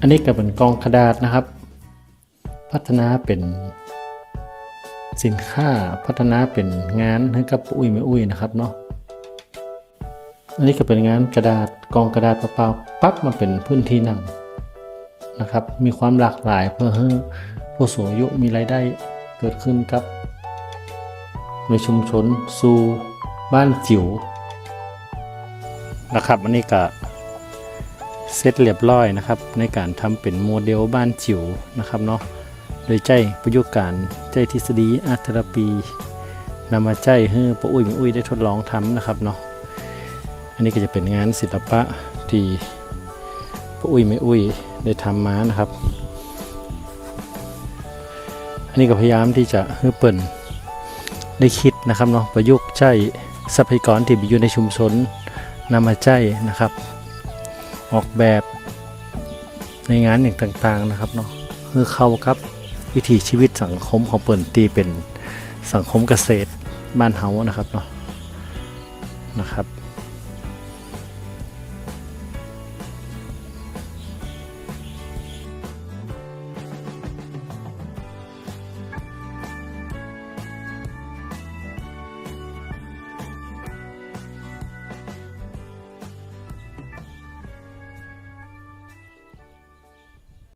อันนี้ก็เป็นกองกระดาษนะครับ พัฒนาเป็นสินค้าพัฒนาเป็นงานให้กับอุ้ยไม่อุ้ยนะครับเนาะอันนี้ก็เป็นงานกระดาษกองกระดาษเปล่าๆปั๊บมาเป็นพื้นที่นั่งนะครับ มีความหลากหลายเพื่อให้ผู้สูงอายุมีรายได้เกิดขึ้นครับ ในชุมชนสู่บ้านจิ๋วนะครับอันนี้ก็ เสร็จเรียบร้อยนะครับ ในการทำเป็นโมเดลบ้านจิ๋วนะครับเนาะโดยใจประยุกต์การใจทฤษฎีอาร์ตเทอราปีนำมาใจให้ป้าอุ้ยแม่อุ้ยได้ทดลองทำนะครับเนาะอันนี้ก็จะเป็นงานศิลปะที่ป้าอุ้ยแม่อุ้ยได้ทำมานะครับ อันนี้ก็พยายามที่จะให้เปิ่นได้คิดนะครับเนาะประยุกต์ใช้ทรัพยากรที่มีอยู่ในชุมชนนำมาใช้นะครับ ออกแบบในงานอย่างต่างๆนะครับเนาะคือเข้ากับวิถีชีวิตสังคมของเปิ่นตีเป็นสังคมเกษตรบ้านเฮานะครับเนาะนะครับ